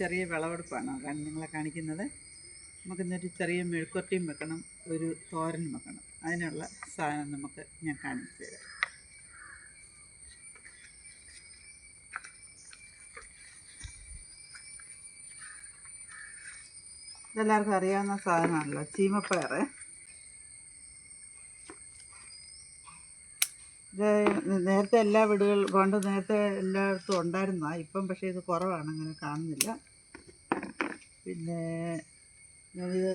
ചെറിയ വിളവെടുപ്പാണ് നിങ്ങളെ കാണിക്കുന്നത്. നമുക്കിന്നൊരു ചെറിയ മെഴുക്കുവരട്ടിയും വെക്കണം ഒരു തോരനും വെക്കണം. അതിനുള്ള സാധനം നമുക്ക് ഞാൻ കാണിച്ചു തരാം. ഇതെല്ലാവർക്കും അറിയാവുന്ന സാധനമാണല്ലോ ചീമപ്പയർ. ഇത് നേരത്തെ എല്ലാ വീടുകളും പണ്ട് നേരത്തെ എല്ലായിടത്തും ഉണ്ടായിരുന്നതാണ് ഇപ്പം പക്ഷേ ഇത് കുറവാണ് അങ്ങനെ കാണുന്നില്ല. പിന്നെ ഞാനിത്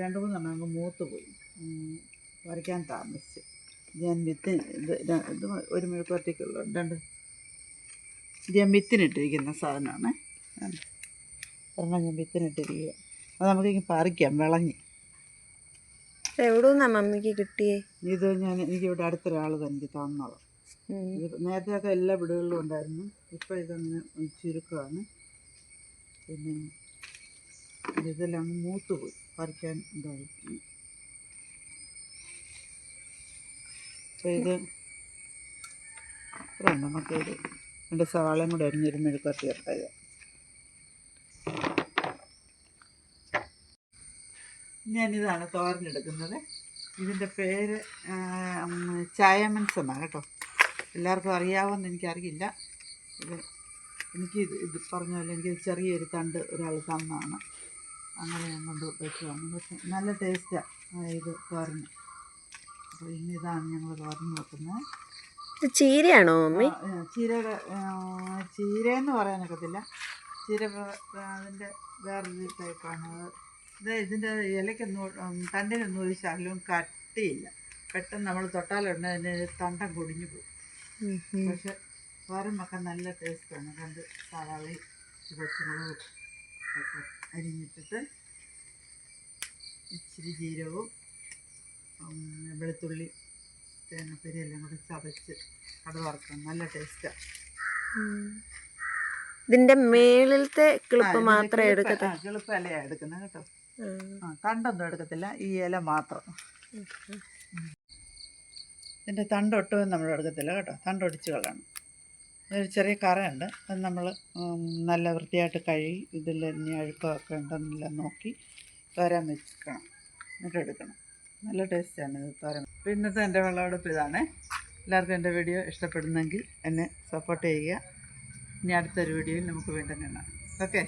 രണ്ട് മൂന്നെണ്ണം അങ്ങ് മൂത്ത് പോയി. വരയ്ക്കാൻ പറിക്കാൻ താമസിച്ച് ഞാൻ വിത്തിന് ഇത് ഒരു മെഴുക്കുവരട്ടിക്കുള്ള രണ്ട്. ഇത് ഞാൻ വിത്തിനിട്ടിരിക്കുന്ന സാധനമാണ്. ഒരെണ്ണം ഞാൻ വിത്തിനിട്ടിരിക്കുക. അത് നമുക്ക് നമുക്കിങ്ങ് പറിക്കാം വിളഞ്ഞ്. എവിടെ നിന്നാ മമ്മിക്ക് കിട്ടിയേ? ഇത് ഞാൻ എനിക്കിവിടെ അടുത്തൊരാൾ തന്നെ തന്നത്. നേരത്തെയൊക്കെ എല്ലാ വീടുകളിലും ഉണ്ടായിരുന്നു. ഇപ്പോൾ ഇതങ്ങനെ ചുരുക്കമാണ്. പിന്നെ ഇതെല്ലാം അങ്ങ് മൂത്ത് പോയി പറിക്കാൻ ഇതായി അപ്പോൾ ഇത് ഇത്രയും നമുക്കൊരു രണ്ട് സവാളയും കൂടെ അരിഞ്ഞൊരു മെഴുക്കുവരട്ടി ചേർത്തത് ഞാനിതാണ് തോരനെടുക്കുന്നത്. ഇതിന്റെ പേര് ചായമൻസ് എന്നാണ് കേട്ടോ. എല്ലാവർക്കും അറിയാവുമെന്ന് എനിക്കറിയില്ല. ഇത് എനിക്ക് ഇത് ഇത് പറഞ്ഞ എനിക്ക് ചെറിയൊരു തണ്ട് ഒരാൾ തന്നാണ് അങ്ങനെ കൊണ്ട് വെച്ചു നല്ല ടേസ്റ്റാണ് ഇത് തോരന് അപ്പോൾ ഇനി ഇതാണ് ഞങ്ങൾ തോരൻ വെക്കുന്നത്. ഇത് ചീരയാണോ മമ്മി? ചീരയുടെ ചീരയെന്ന് പറയാനൊക്കത്തില്ല. ചീര അതിന്റെ വേറൊരു ടൈപ്പാണ്. അത് ഇത് ഇതിന്റെ ഇലയ്ക്കൊന്നും തണ്ടിനൊന്നും ഒരു ശല്യവും കട്ടിയില്ല. പെട്ടെന്ന് നമ്മൾ തൊട്ടാലുണ്ട് അതിന് തണ്ടം കൊടിഞ്ഞു പോകും. പക്ഷെ തോരൻ വെക്കാൻ നല്ല ടേസ്റ്റാണ്. കണ്ട് സാധാരണ പച്ചമുളകും ഒക്കെ അരിഞ്ഞിട്ടിട്ട് ഇച്ചിരി ജീരകവും വെളുത്തുള്ളി തേങ്ങപ്പരി എല്ലാം കൂടെ ചതച്ച് കട വറുക്കണം. നല്ല ടേസ്റ്റാണ് ഇതിന്റെ മേളിലത്തെ കിളിപ്പ് മാത്രമേ എടുക്കത്തെ കിളിപ്പ് ഇലയാണ് എടുക്കുന്നത് കേട്ടോ. ആ. തണ്ടൊന്നും എടുക്കത്തില്ല ഈ ഇല മാത്രം. ഇതിന്റെ തണ്ടൊട്ടും നമ്മൾ എടുക്കത്തില്ല കേട്ടോ. തണ്ടൊടിച്ച് കളയണം. ഒരു ചെറിയ കറയുണ്ട്. അത് നമ്മൾ നല്ല വൃത്തിയായിട്ട് കഴുകി ഇതിൽ ഇനി അഴുക്കമൊക്കെ ഉണ്ടെന്നെല്ലാം നോക്കി തോരാൻ വെക്കണം. എന്നിട്ട് എടുക്കണം. നല്ല ടേസ്റ്റാണ് ഇത് തോരൻ. പിന്നത്തെ എന്റെ വെള്ളമെടുപ്പ് ഇതാണ്. എല്ലാവർക്കും എന്റെ വീഡിയോ ഇഷ്ടപ്പെടുന്നെങ്കിൽ എന്നെ സപ്പോർട്ട് ചെയ്യുക. ഇനി അടുത്തൊരു വീഡിയോയിൽ നമുക്ക് വീണ്ടും കാണാം. ഓക്കെ.